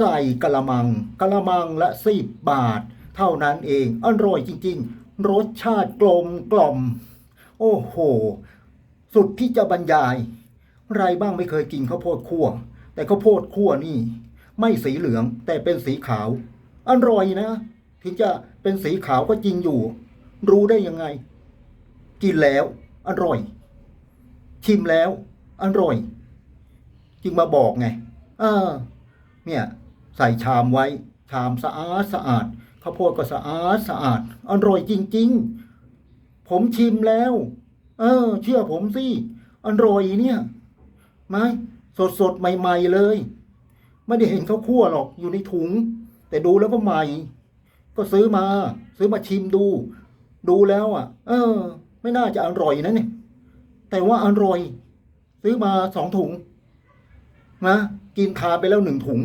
ใส่กะละมังกะละมังละสิบบาท เท่านั้นเอง อร่อยจริง ๆ รสชาติกลมกล่อม โอ้โห สุดที่จะบรรยายใครบ้างไม่เคยกินข้าวโพดคั่ว แต่ข้าวโพดคั่วนี่ ไม่สีเหลืองแต่เป็นสีขาว อร่อยนะ ถึงจะเป็นสีขาวก็จริงอยู่ รู้ได้ยังไง กินแล้ว อร่อย ชิมแล้ว อร่อย จึงมาบอกไง เออ เนี่ย ใส่ชามไว้ ชามสะอาดสะอาดข้าวโพดก็สะอาดสะอาดอร่อยจริง ๆ ผมชิมแล้ว เออ เชื่อผมสิอร่อยเนี่ยไม่สดสดๆใหม่ ๆ เลย ไม่ได้เห็นเขาคั่วหรอกอยู่ในถุง แต่ดูแล้วก็ใหม่ ก็ซื้อมา ซื้อมาชิมดู ดูแล้วอะ เออ ไม่น่าจะอร่อยนะเนี่ยแต่ว่าอร่อย ซื้อมาสองถุงนะกินทานไปแล้วหนึ่งถุง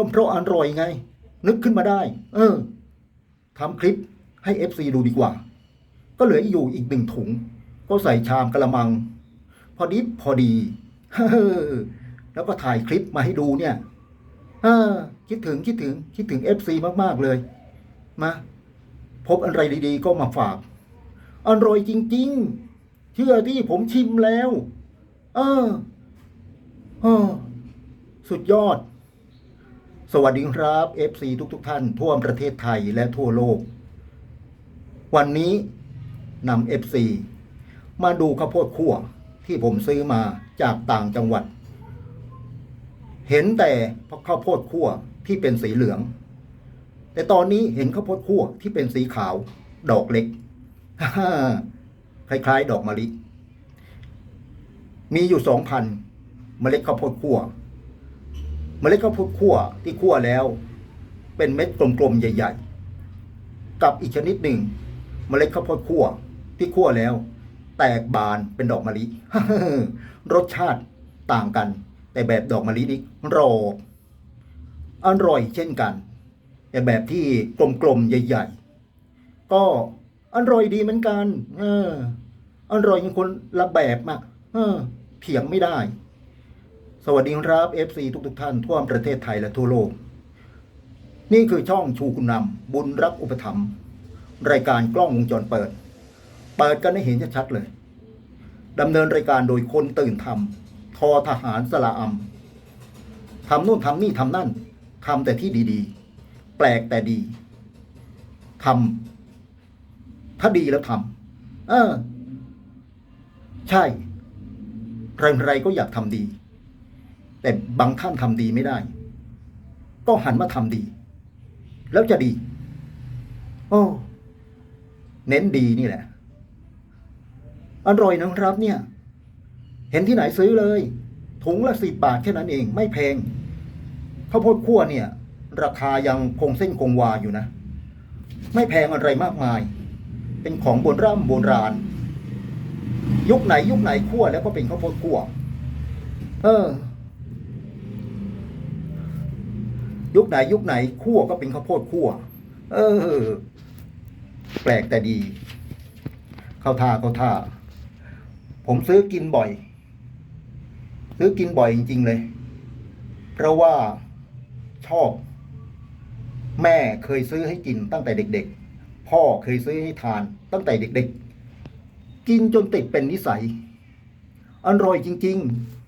ก็เพราะอร่อยไง นึกขึ้นมาได้ เออทำคลิปให้เอฟซีดูดีกว่า ก็เหลืออยู่อีกหนึ่งถุง ก็ใส่ชามกระมัง พอดีพอดีแล้วก็ถ่ายคลิปมาให้ดูเนี่ยเออคิดถึงคิดถึง คิดถึงเอฟซีมาก ๆ เลย มาพบอะไรดีๆ ก็มาฝาก อร่อยจริง ๆ เชื่อที่ผมชิมแล้ว เออเออ สุดยอด สวัสดีครับ FC ทุกๆทท่าน ทั่วประเทศไทยและทั่วโลก วันนี้นำ FC มาดูข้าวโพดคั่วที่ผมซื้อมาจากต่างจังหวัด เห็นแต่ข้าวโพดคั่วที่เป็นสีเหลือง แต่ตอนนี้เห็นข้าวโพดคั่วที่เป็นสีขาว ดอกเล็กคล้ายๆ ดอกมะลิ มีอยู่สองพันเมล็ดข้าวโพดคั่ว เมล็ดข้าวโพดคั่วที่คั่วแล้ว เป็นเม็ดกลมๆใหญ่ ๆ กับอีกชนิดหนึ่ง เมล็ดข้าวโพดคั่วที่คั่วแล้ว แตกบานเป็นดอกมะลิรสชาติต่างกัน แต่แบบดอกมะลินี่กรอบอร่อยเช่นกัน แต่แบบที่กลมๆใหญ่ ๆ ก็อร่อยดีเหมือนกัน เอออร่อยอย่างคนละแบบอะเออเถียงไม่ได้ สวัสดีครับ FC ทุกๆท่านทั่วประเทศไทยและทั่วโลก นี่คือช่องชูคุณนำบุญรักอุปถัมภ์รายการกล้องวงจรเปิด เปิดกันให้เห็นชัดๆเลยดำเนินรายการโดยคนตื่นทำทอทหารสละอำทำนู่นทำนี่ทำนั่นทำแต่ที่ดีๆ แปลกแต่ดีทำถ้าดีแล้วทำเออ ใช่ ใครๆก็อยากทำดี แต่บางท่านทำดีไม่ได้ ก็หันมาทำดี แล้วจะดี โอ้เน้นดีนี่แหละ อร่อยนะครับเนี่ย เห็นที่ไหนซื้อเลย ถุงละสิบบาทแค่นั้นเอง ไม่แพงข้าวโพดคั่วเนี่ย ราคายังคงเส้นคงวาอยู่นะ ไม่แพงอะไรมากมาย เป็นของโบราณโบราณ ยุคไหนยุคไหนคั่วแล้วก็เป็นข้าวโพดคั่ว เออ ยุคไหนยุคไหนคั่วก็เป็นข้าวโพดคั่ว เออ แปลกแต่ดี เข้าท่าเข้าท่า ผมซื้อกินบ่อย ซื้อกินบ่อยจริง ๆ เลย เพราะว่าชอบ แม่เคยซื้อให้กินตั้งแต่เด็ก ๆ พ่อเคยซื้อให้ทานตั้งแต่เด็ก ๆ กินจนติดเป็นนิสัยอร่อยจริง ๆ